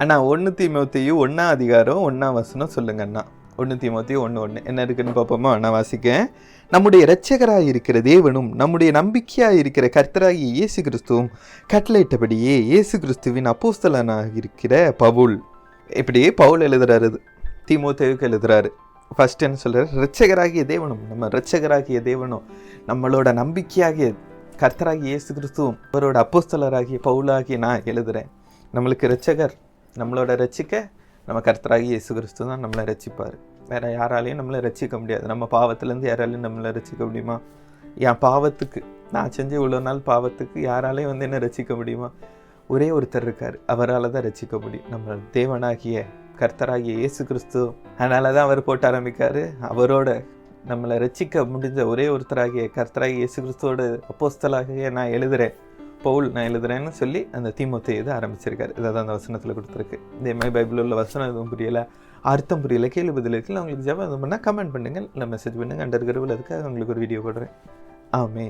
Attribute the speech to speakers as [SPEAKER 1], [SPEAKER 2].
[SPEAKER 1] அண்ணா ஒன்று தீமோத்தியும் ஒன்றா அதிகாரம் ஒன்றா வசனம் சொல்லுங்க அண்ணா. ஒன்று தீமோத்தியும் ஒன்று ஒன்று என்ன இருக்குன்னு பார்ப்போமா? நான் வாசிக்கேன் நம்முடைய இரட்சகராக இருக்கிற தேவனும் நம்முடைய நம்பிக்கையாக இருக்கிற கர்த்தராகிய இயேசு கிறிஸ்துவும் கட்டளையிட்டபடியே இயேசு கிறிஸ்துவின் அப்போஸ்தலனாக இருக்கிற பவுல். இப்படியே பவுல் எழுதுறாரு இது. தீமோத்தேவுக்கு எழுதுறாரு. ஃபஸ்ட் என்ன சொல்கிறார் இரட்சகராகிய தேவனும் நம்ம இரட்சகராகிய தேவனும் நம்மளோட நம்பிக்கையாகிய கர்த்தராகிய இயேசு கிறிஸ்துவும் அவரோட அப்போஸ்தலராகிய பவுலாகிய நான் எழுதுறேன். நம்மளுக்கு இரட்சகர் நம்மளோட ரசிக்க நம்ம கர்த்தராகி இயேசு கிறிஸ்து தான் நம்மளை ரசிப்பார் வேறு யாராலையும் நம்மளை ரட்சிக்க முடியாது. நம்ம பாவத்துலேருந்து யாராலையும் நம்மளை ரசிக்க முடியுமா? என் பாவத்துக்கு நான் செஞ்ச இவ்வளோ நாள் பாவத்துக்கு யாராலையும் வந்து என்ன ரசிக்க முடியுமா? ஒரே ஒருத்தர் இருக்கார். அவரால் தான் ரசிக்க முடியும். நம்ம தேவனாகிய கர்த்தராகிய இயேசு கிறிஸ்து அதனால தான் அவர் போட்டு ஆரம்பிக்காரு. அவரோட நம்மளை ரசிக்க முடிஞ்ச ஒரே ஒருத்தராகிய கர்த்தராகிய இயேசு கிறிஸ்துவோட அப்போஸ்தலாகிய நான் எழுதுகிறேன் பவுல் நான் எழுதுறேன்னு சொல்லி அந்த தீமத்தை இது ஆரம்பிச்சிருக்காரு. இதை தான் அந்த வசனத்தில் கொடுத்துருக்கு. இதே மாதிரி பைபிள் உள்ள வசனம் எதுவும் புரியல அர்த்தம் புரியல கேள்வி பதில் இருக்குல்ல உங்களுக்கு ஜெபம் எதுவும் பண்ணால் கமெண்ட் பண்ணுங்கள் இல்லை மெசேஜ் பண்ணுங்கள் அண்டர் கருவில் அதுக்காக உங்களுக்கு ஒரு வீடியோ போடுறேன். ஆமே